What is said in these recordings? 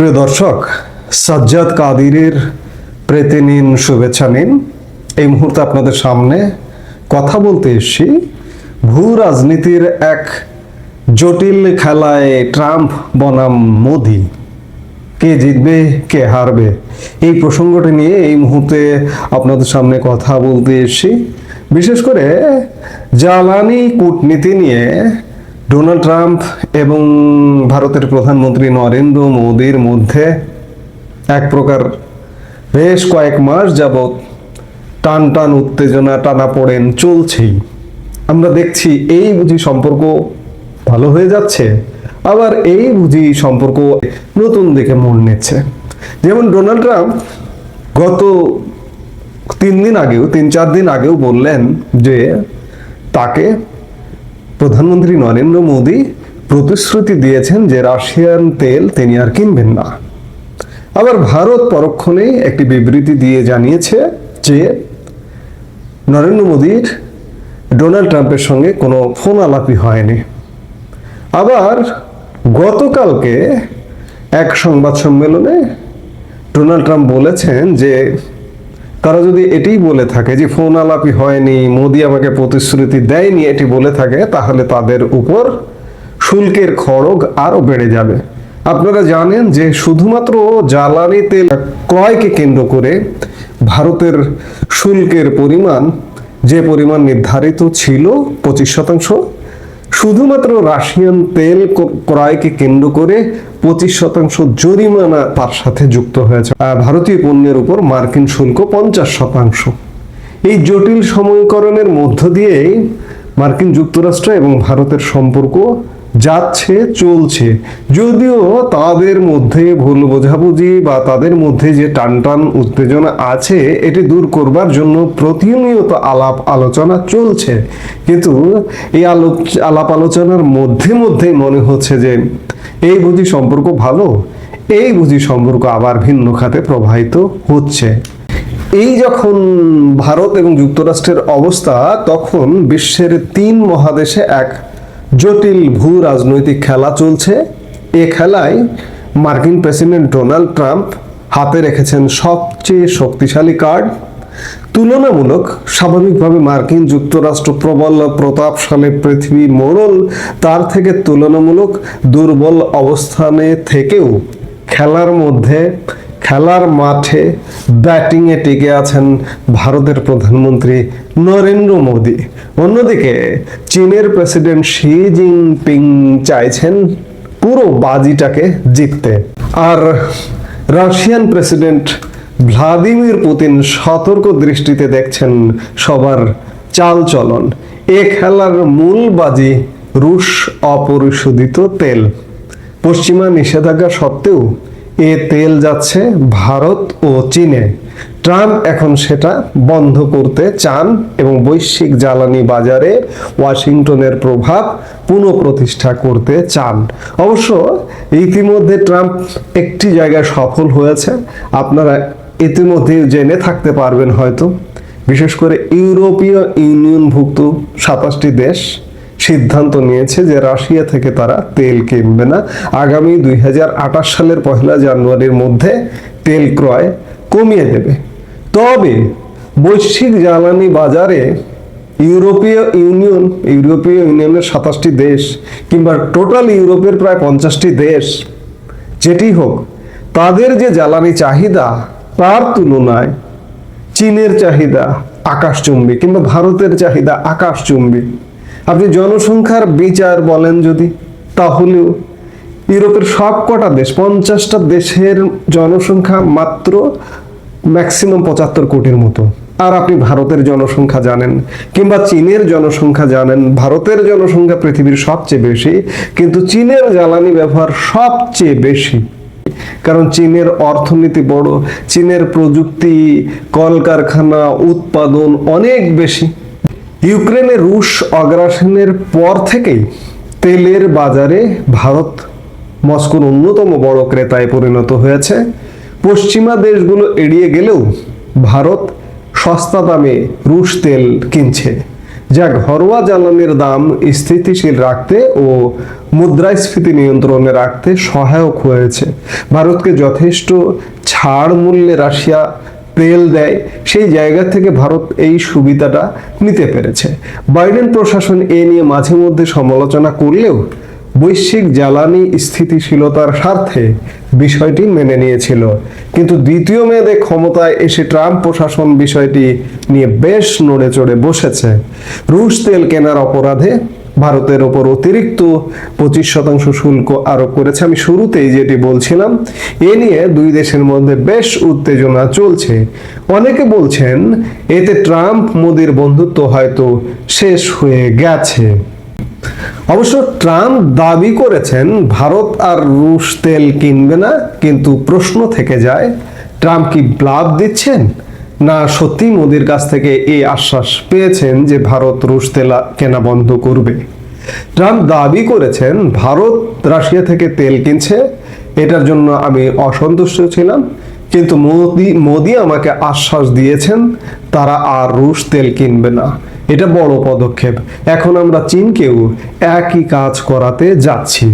প্রিয় দর্শক, সাজ্জাদ কাদিরের প্রেতে নিন শুভেচ্ছা নিন। এই মুহূর্তে আপনাদের সামনে কথা বলতে এসেছি ভূ রাজনীতির এক জটিল খেলায় ট্রাম্প, বনাম মোদি। কে জিতবে, কে হারবে? এই প্রসঙ্গটি নিয়ে এই মুহূর্তে আপনাদের সামনে কথা বলতে এসেছি। বিশেষ করে জ্বালানি কূটনীতি নিয়ে ডোনাল্ড ট্রাম্প এবং ভারতের প্রধানমন্ত্রী নরেন্দ্র মোদীর মধ্যে এক প্রকার বেশ কয়েক মাস যাবৎ টান টান উত্তেজনা টানা পড়েন চলছেই। আমরা দেখছি এই বুঝি সম্পর্ক ভালো হয়ে যাচ্ছে, আবার এই বুঝি সম্পর্ক নতুন দিকে মোড় নিচ্ছে। যেমন ডোনাল্ড ট্রাম্প গত তিন দিন আগেও, তিন চার দিন আগেও বললেন যে তাকে প্রধানমন্ত্রী নরেন্দ্র মোদী প্রতিশ্রুতি দিয়েছেন যে রাশিয়ান তেল তিনি আর কিনবেন না। আবার ভারত পরক্ষণে একটি বিবৃতি দিয়ে জানিয়েছে যে নরেন্দ্র মোদীর ডোনাল্ড ট্রাম্পের সঙ্গে কোনো ফোন আলাপি হয়নি। আবার গতকালকে এক সংবাদ সম্মেলনে ডোনাল্ড ট্রাম্প বলেছেন যে তারা যদি এটাই বলে থাকে যে ফোন আলাপি হয়নি, মোদি আমাকে প্রতিশ্রুতি দেয়নি এটি বলে থাকে, তাহলে তাদের উপর শুল্কের খড়গ আরও বেড়ে যাবে। আপনারা জানেন যে শুধুমাত্র জ্বালানি তেল ক্রয়কে কেন্দ্র করে ভারতের শুল্কের পরিমাণ যে পরিমাণ নির্ধারিত ছিল পঁচিশ শতাংশ শুধুমাত্র রাশিয়ান তেল ক্রয়কে কেন্দ্র করে পঁচিশ শতাংশ জরিমানা তার সাথে যুক্ত হয়েছে। ভারতীয় পণ্যের উপর মার্কিন শুল্ক পঞ্চাশ শতাংশ। এই জটিল সমীকরণের মধ্য দিয়েই মার্কিন যুক্তরাষ্ট্র এবং ভারতের সম্পর্ক যাচ্ছে, চলছে। যদিও তাদের মধ্যে ভুল বোঝাবুঝি বা তাদের মধ্যে যে টানটান উত্তেজনা আছে, এটি দূর করবার জন্য প্রতিনিয়ত আলাপ আলোচনা চলছে। কিন্তু এই আলোচ, আলাপ আলোচনার মধ্যে মধ্যেই মনে হচ্ছে যে, এই বুঝি সম্পর্ক ভালো? এই বুঝি সম্পর্ক আবার ভিন্ন খাতে প্রবাহিত হচ্ছে। এই যখন ভারত এবং যুক্তরাষ্ট্রের অবস্থা, তখন বিশ্বের তিন মহাদেশে এক জটিল ভূ রাজনৈতিক খেলা চলছে। এ খেলায় মার্কিন প্রেসিডেন্ট ডোনাল্ড ট্রাম্প হাতে রেখেছেন সবচেয়ে শক্তিশালী কার্ড। তুলনামূলক স্বাভাবিকভাবে মার্কিন যুক্তরাষ্ট্র প্রবল প্রতাপশালী পৃথিবী মোড়ল, তার থেকে তুলনামূলক দুর্বল অবস্থানে থেকেও খেলার মধ্যে খেলার মাঠে ব্যাটিংয়ে টিকে আছেন ভারতের প্রধানমন্ত্রী নরেন্দ্র মোদী। অন্যদিকে চীনের প্রেসিডেন্ট শি জিনপিং চাইছেন পুরো বাজিটাকে জিততে। আর রাশিয়ান প্রেসিডেন্ট ভ্লাদিমির পুতিন সতর্ক দৃষ্টিতে দেখছেন সবার চালচলন। এ খেলার মূল বাজি রুশ অপরিশোধিত তেল। পশ্চিমা নিষেধাজ্ঞা সত্ত্বেও এ তেল যাচ্ছে ভারত ও চীনে। ট্রাম্প এখন সেটা বন্ধ করতে চান এবং বৈশ্বিক জ্বালানি বাজারে ওয়াশিংটনের প্রভাব পুনঃপ্রতিষ্ঠা করতে চান। অবশ্য ইতিমধ্যে ট্রাম্প একটি জায়গায় সফল হয়েছে আপনারা ইতিমধ্যে জেনে থাকতে পারবেন হয়তো। বিশেষ করে ইউরোপীয় ইউনিয়নভুক্ত সাতাশটি দেশ সিদ্ধান্ত নিয়েছে যে রাশিয়া থেকে তারা তেল কিনবে না। আগামী দুই হাজার আঠাশ সালের পহেলা জানুয়ারির মধ্যে তেল ক্রয় কমিয়ে দেবে। তবে বৈশ্বিক জ্বালানি বাজারে ইউরোপীয় ইউনিয়ন, ইউরোপীয় ইউনিয়নের সাতাশটি দেশ কিংবা টোটাল ইউরোপের প্রায় পঞ্চাশটি দেশ, যেটি হোক, তাদের যে জ্বালানি চাহিদা তার তুলনায় চীনের চাহিদা আকাশচুম্বী কিংবা ভারতের চাহিদা আকাশচুম্বী। আপনি জনসংখ্যার বিচার বলেন যদি, তাহলেও ইউরোপের সব কটা দেশ, পঞ্চাশটা দেশের জনসংখ্যা মাত্র ম্যাক্সিমাম পঁচাত্তর কোটির মতো। আর আপনি ভারতের জনসংখ্যা জানেন, কিংবা চীনের জনসংখ্যা জানেন, ভারতের জনসংখ্যা পৃথিবীর সবচেয়ে বেশি, কিন্তু চীনের জ্বালানি ব্যবহার সবচেয়ে বেশি। কারণ চীনের অর্থনীতি বড়, চীনের প্রযুক্তি, কলকারখানা, উৎপাদন অনেক বেশি। ইউক্রেনে রুশ অগ্রাসনের পর থেকেই তেলের বাজারে ভারত মস্কোর অন্যতম বড় ক্রেতায় পরিণত হয়েছে। পশ্চিমা দেশগুলো এড়িয়ে গেলেও ভারত সস্তা দামে রুশ তেল কিনছে। যা ঘরোয়া জ্বালানির দাম স্থিতিশীল রাখতে ও মুদ্রাস্ফীতি নিয়ন্ত্রণে রাখতে সহায়ক হয়েছে। ভারতকে যথেষ্ট ছাড় মূল্যে রাশিয়া তেল দেয়, সেই জায়গা থেকে ভারত এই সুবিধাটা নিতে পেরেছে। বাইডেন প্রশাসন এ নিয়ে মাঝে মধ্যে সমালোচনা করলেও বৈশ্বিক জ্বালানি স্থিতিশীলতার স্বার্থে বিষয়টি মেনে নিয়েছিল। কিন্তু দ্বিতীয় মেয়াদে ক্ষমতায় এসে ট্রাম্প প্রশাসন বিষয়টি নিয়ে বেশ নড়ে চড়ে বসেছে। রুশ তেল কেনার অপরাধে ভারতের ওপর অতিরিক্ত পঁচিশ শতাংশ শুল্ক আরোপ করেছে। আমি শুরুতেই যেটি বলছিলাম, এ নিয়ে দুই দেশের মধ্যে বেশ উত্তেজনা চলছে। অনেকে বলছেন, এতে ট্রাম্প, মোদির বন্ধুত্ব হয়তো শেষ হয়ে গেছে। অবশ্য ট্রাম্প দাবি করেছেন, ভারত আর রুশ তেল কিনবে না, কিন্তু প্রশ্ন থেকে যায়, ট্রাম্প কি ব্লাফ দিচ্ছেন? না সত্যি মোদির কাছ থেকে এই আশ্বাস পেয়েছেন যে ভারত রুশ তেল কেনা বন্ধ করবে? ট্রাম্প দাবি করেছেন ভারত রাশিয়া থেকে তেল কিনছে, এটার জন্য আমি অসন্তুষ্ট ছিলাম, কিন্তু মোদি মোদি আমাকে আশ্বাস দিয়েছেন তারা আর রুশ তেল কিনবে না। এটা বড় পদক্ষেপ। এখন আমরা চীনকেও একই কাজ করাতে যাচ্ছি।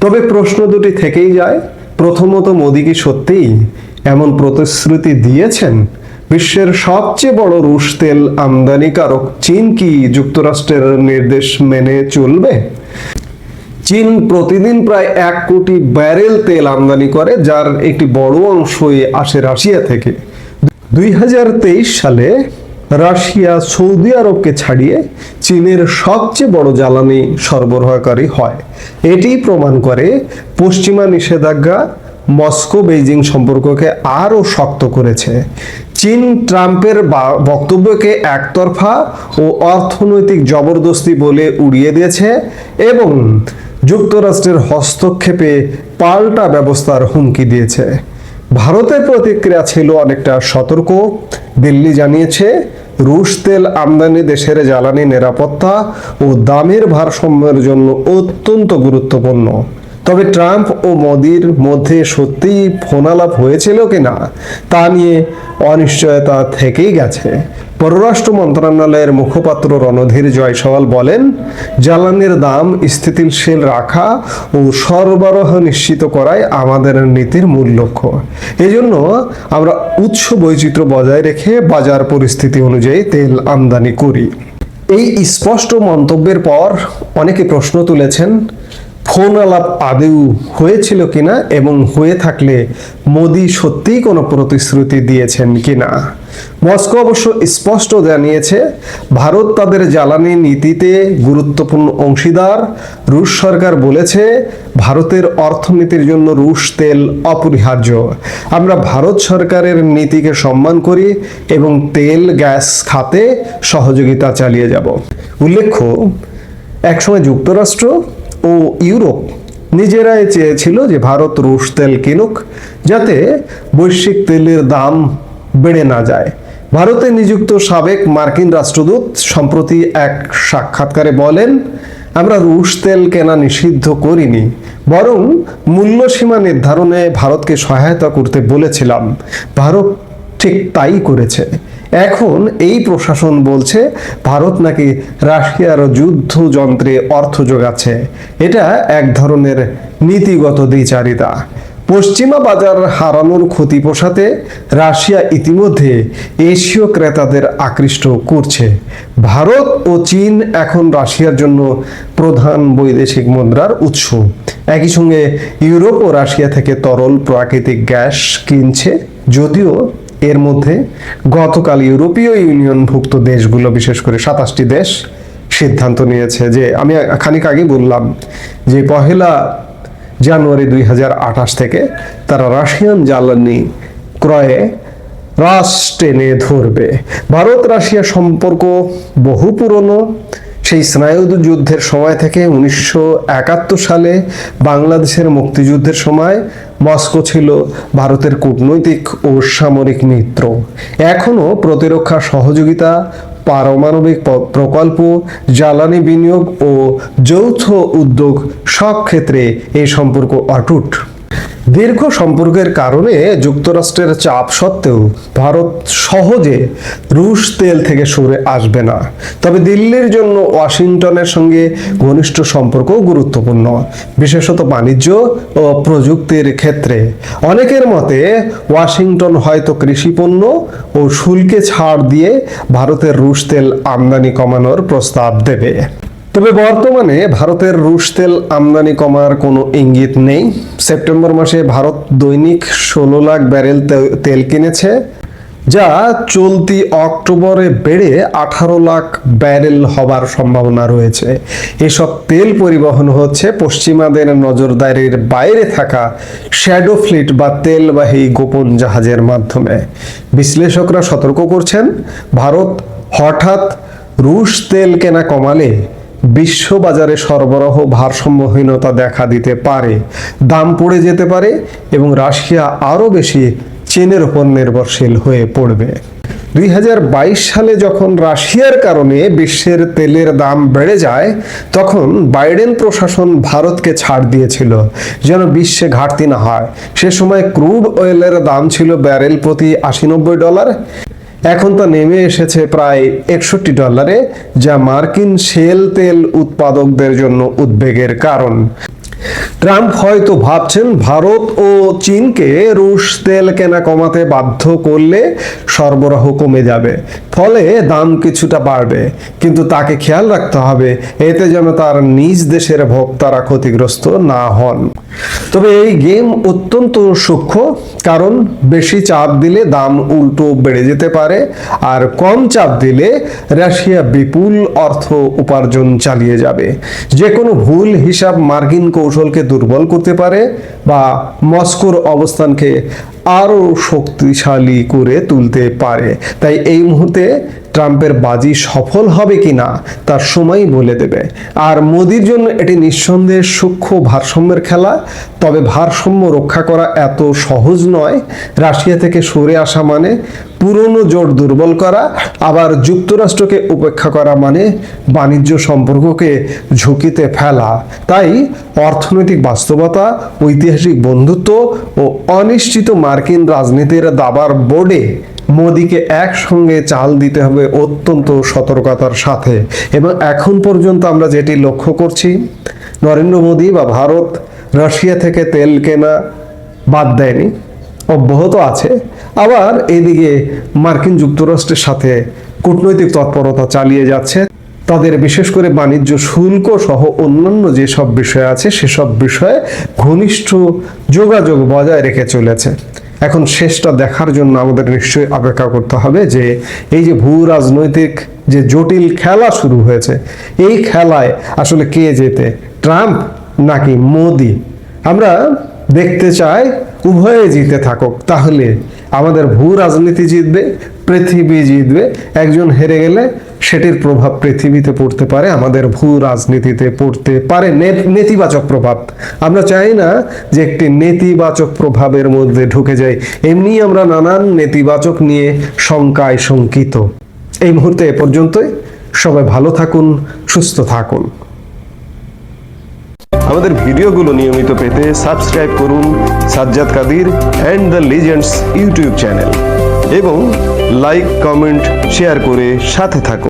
তবে প্রশ্ন দুটি থেকেই যায়। প্রথমত, মোদি কি সত্যিই এমন প্রতিশ্রুতি দিয়েছেন? বিশ্বের সবচেয়ে বড় রুশ তেল আমদানিকারক চীন কি যুক্তরাষ্ট্রের নির্দেশ মেনে চলবে? চীন প্রতিদিন প্রায় এক কোটি ব্যারেল তেল আমদানি করে, যার একটি বড় অংশই আসে রাশিয়া থেকে। দুই হাজার তেইশ সালে রাশিয়া সৌদি আরবকে ছাড়িয়ে চীনের সবচেয়ে বড় জ্বালানি সরবরাহকারী হয়। এটি প্রমাণ করে পশ্চিমা নিষেধাজ্ঞা মস্কো বেইজিং সম্পর্ককে আরও শক্ত করেছে। চীন ট্রাম্পের বক্তব্যকে একতরফা ও অর্থনৈতিক জবরদস্তি বলে উড়িয়ে দিয়েছে এবং যুক্তরাষ্ট্রের হস্তক্ষেপে পাল্টা ব্যবস্থার হুমকি দিয়েছে। ভারতের প্রতিক্রিয়া ছিল অনেকটা সতর্ক। দিল্লি জানিয়েছে, রুশ তেল আমদানি দেশের জ্বালানি নিরাপত্তা ও দামের ভারসাম্যের জন্য অত্যন্ত গুরুত্বপূর্ণ। তবে ট্রাম্প ও মোদির মধ্যে সত্যিই ফোনালাপ হয়েছিল কিনা তা নিয়ে অনিশ্চয়তা থেকেই গেছে। পররাষ্ট্র মন্ত্রণালয়ের মুখপাত্র রণধীর জয়সওয়াল বলেন, জ্বালানির দাম স্থিতিশীল রাখা ও সরবরাহ নিশ্চিত করাই আমাদের নীতির মূল লক্ষ্য। এজন্য আমরা উৎস বৈচিত্র্য বজায় রেখে বাজার পরিস্থিতি অনুযায়ী তেল আমদানি করি। এই স্পষ্ট মন্তব্যের পর অনেকে প্রশ্ন তুলেছেন ফোন আলাপ আদেও হয়েছিল কিনা এবং হয়ে থাকলে মোদি সত্যিই কোনো প্রতিশ্রুতি দিয়েছেন কিনা? মস্কো অবশ্য স্পষ্ট জানিয়েছে, ভারত তাদের জ্বালানি নীতিতে গুরুত্বপূর্ণ অংশীদার। রুশ সরকার বলেছে, ভারতের অর্থনীতির জন্য রুশ তেল অপরিহার্য। আমরা ভারত সরকারের নীতিকে সম্মান করি এবং তেল, গ্যাস, খাতে সহযোগিতা চালিয়ে যাব। উল্লেখ্য, একসময় যুক্তরাষ্ট্র ও ইউরোপ নিজেরাই চেয়েছিল যে ভারত রুশ তেল কিনুক, যাতে বৈশ্বিক তেলের দাম বেড়ে না যায়। ভারতে নিযুক্ত সাবেক মার্কিন রাষ্ট্রদূত সম্প্রতি এক সাক্ষাৎকারে বলেন, আমরা রুশ তেল কেনা নিষিদ্ধ করিনি, বরং মূল্যসীমা নির্ধারণে ভারতকে সহায়তা করতে বলেছিলাম। ভারত ঠিক তাই করেছে। এখন এই প্রশাসন বলছে ভারত নাকি রাশিয়ার যুদ্ধযন্ত্রে অর্থ যোগাচ্ছে। এটা এক ধরনের নীতিগত দ্বিচারিতা। পশ্চিমা বাজার হারানোর ক্ষতি পোষাতে রাশিয়া ইতিমধ্যে এশীয় ক্রেতাদের আকৃষ্ট করছে। ভারত ও চীন এখন রাশিয়ার জন্য প্রধান বৈদেশিক মুদ্রার উৎস। একই সঙ্গে ইউরোপ ও রাশিয়া থেকে তরল প্রাকৃতিক গ্যাস কিনছে, যদিও এর মধ্যে গতকাল ইউরোপীয় ইউনিয়নভুক্ত দেশগুলো, বিশেষ করে সাতাশটি দেশ, সিদ্ধান্ত নিয়েছে যে, আমি খানিক আগে বললাম যে, পহেলা জানুয়ারি দুই হাজার আঠাশ থেকে তারা রাশিয়ান জ্বালানি ক্রয়ে রাশ টেনে ধরবে। ভারত রাশিয়া সম্পর্ক বহু পুরনো সেই স্নায়ুধ যুদ্ধের সময় থেকে উনিশশো একাত্তর সালে বাংলাদেশের মুক্তিযুদ্ধের সময় মস্কো ছিল ভারতের কূটনৈতিক ও সামরিক মিত্র। এখনও প্রতিরক্ষা সহযোগিতা, পারমাণবিক প্রকল্প, জ্বালানি বিনিয়োগ ও যৌথ উদ্যোগ সব ক্ষেত্রে এই সম্পর্ক অটুট। দীর্ঘ সম্পর্কের কারণে যুক্তরাষ্ট্রের চাপ সত্ত্বেও ভারত সহজে রুশ তেল থেকে সরে আসবে না। তবে দিল্লির জন্য ওয়াশিংটনের সঙ্গে ঘনিষ্ঠ সম্পর্ক গুরুত্বপূর্ণ, বিশেষত বাণিজ্য ও প্রযুক্তির ক্ষেত্রে। অনেকের মতে, ওয়াশিংটন হয়তো কৃষিপণ্য ও শুল্কে ছাড় দিয়ে ভারতের রুশ তেল আমদানি কমানোর প্রস্তাব দেবে। তবে বর্তমানে ভারতের রুশ তেল আমদানি কমার কোনো ইঙ্গিত নেই। সেপ্টেম্বর মাসে ভারত দৈনিক ষোলো লাখ ব্যারেল তেল কিনেছে, যা চলতি অক্টোবরে বেড়ে আঠারো লাখ ব্যারেল হবার সম্ভাবনা রয়েছে। এসব তেল পরিবহন হচ্ছে পশ্চিমাদের নজরদারির বাইরে থাকা শ্যাডো ফ্লিট বা তেলবাহী গোপন জাহাজের মাধ্যমে। বিশ্লেষকরা সতর্ক করছেন, ভারত হঠাৎ রুশ তেল কেনা কমালে বিশ্ববাজারে সরবরাহ ভারসাম্যহীনতা দেখা দিতে পারে, দাম পড়ে যেতে পারে এবং রাশিয়া আরও বেশি চীনের উপর নির্ভরশীল হয়ে পড়বে। দুই হাজার বাইশ সালে যখন রাশিয়ার কারণে বিশ্বের তেলের দাম বেড়ে যায়, তখন বাইডেন প্রশাসন ভারতকে ছাড় দিয়েছিল, যেন বিশ্বে ঘাটতি না হয়। সে সময় ক্রুড অয়েলের দাম ছিল ব্যারেল প্রতি আশি নব্বই ডলার। এখন তা নেমে এসেছে প্রায় একষট্টি ডলারে, যা মার্কিন শেল তেল উৎপাদকদের জন্য উদ্বেগের কারণ। ট্রাম্প হয়তো ভাবছেন ভারত ও চীনকে রুশ তেল কেনা কমাতে বাধ্য করলে সরবরাহ কমে যাবে। ফলে দাম কিছুটা বাড়বে। কিন্তু তাকে খেয়াল রাখতে হবে, এতে যেন তার নিজ দেশের ভোক্তারা ক্ষতিগ্রস্ত না হন। তবে এই গেম অত্যন্ত সূক্ষ্ম, কারণ বেশি চাপ দিলে দাম উল্টো বেড়ে যেতে পারে, আর কম চাপ দিলে রাশিয়া বিপুল অর্থ উপার্জন চালিয়ে যাবে। যে কোনো ভুল হিসাব মার্কিন কৌশলকে দুর্বল করতে পারে বা মস্কোর অবস্থানকে আরও শক্তিশালী করে তুলতে পারে। তাই এই মুহূর্তে ট্রাম্পের বাজি সফল হবে কিনা, তার সময়ই বলে দেবে। আর মোদির জন্য এটি নিঃসন্দেহে সূক্ষ্ম ভারসাম্যের খেলা, তবে ভারসাম্য রক্ষা করা এত সহজ নয়। রাশিয়া থেকে সরে আসা মানে পুরনো জোট দুর্বল করা, আবার যুক্তরাষ্ট্রকে উপেক্ষা করা মানে বাণিজ্য সম্পর্ককে ঝুঁকিতে ফেলা। তাই অর্থনৈতিক বাস্তবতা, ঐতিহাসিক বন্ধুত্ব ও অনিশ্চিত মার্কিন রাজনীতির দাবার বোর্ডে মোদিকে একসঙ্গে চাল দিতে হবে অত্যন্ত সতর্কতার সাথে। এবং এখন পর্যন্ত আমরা যেটি লক্ষ্য করছি, নরেন্দ্র মোদী বা ভারত রাশিয়া থেকে তেল কেনা বাদ দেয়নি, অব্যাহত আছে। আবার এদিকে মার্কিন যুক্তরাষ্ট্রের সাথে কূটনৈতিক তৎপরতা চালিয়ে যাচ্ছে। তাদের বিশেষ করে বাণিজ্য শুল্ক সহ অন্যান্য যেসব বিষয় আছে, সেসব বিষয়ে ঘনিষ্ঠ যোগাযোগ বজায় রেখে চলেছে। এখন শেষটা দেখার জন্য আমাদের নিশ্চয়ই অপেক্ষা করতে হবে যে এই যে ভূ রাজনৈতিক যে জটিল খেলা শুরু হয়েছে, এই খেলায় আসলে কে যেতে ট্রাম্প নাকি মোদি? আমরা দেখতে চাই উভয়ে জিতে থাকুক, তাহলে আমাদের ভূ রাজনীতি জিতবে, পৃথিবী জিতবে, একজন হেরে গেলে সেটির প্রভাব পৃথিবীতে পড়তে পারে, আমাদের ভূ রাজনীতিতে পড়তে পারে। নেতিবাচক প্রভাব। আমরা চাই না যে একটি নেতিবাচক প্রভাবের মধ্যে ঢুকে যাই এমনি আমরা নানান নেতিবাচক নিয়ে শঙ্কায় শঙ্কিত। এই মুহূর্তে এ পর্যন্তই। সবাই ভালো থাকুন, সুস্থ থাকুন। আমাদের ভিডিওগুলো নিয়মিত পেতে সাবস্ক্রাইব করুন Sajjad Qadir and the legends YouTube channel এবং লাইক, কমেন্ট, শেয়ার করে সাথে থাকুন।